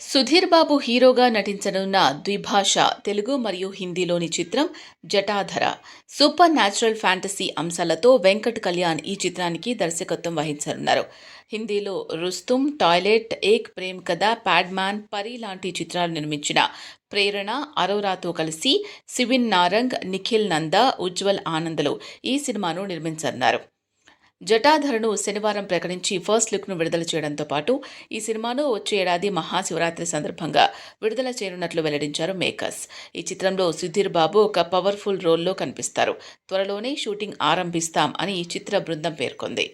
సుధీర్ బాబు హీరోగా నటించనున్న ద్విభాష తెలుగు మరియు హిందీలోని చిత్రం జటాధర. సూపర్ న్యాచురల్ ఫ్యాంటసీ అంశాలతో వెంకట్ కళ్యాణ్ ఈ చిత్రానికి దర్శకత్వం వహించనున్నారు. హిందీలో రుస్తుం టాయిలెట్ ఏక్ ప్రేమ్ కథ ప్యాడ్మ్యాన్ పరి లాంటి చిత్రాలు నిర్మించిన ప్రేరణ అరోరాతో కలిసి సివిన్ నారంగ్ నిఖిల్ నంద ఉజ్వల్ ఆనందలు ఈ సినిమాను నిర్మించనున్నారు. జటాధరను శనివారం ప్రకటించి ఫస్ట్ లుక్ను విడుదల చేయడంతో పాటు ఈ సినిమాను వచ్చే ఏడాది మహాశివరాత్రి సందర్భంగా విడుదల చేయనున్నట్లు వెల్లడించారు మేకర్స్. ఈ చిత్రంలో సుధీర్ బాబు ఒక పవర్ఫుల్ రోల్లో కనిపిస్తారు. త్వరలోనే షూటింగ్ ఆరంభిస్తాం అని ఈ చిత్ర బృందం పేర్కొంది.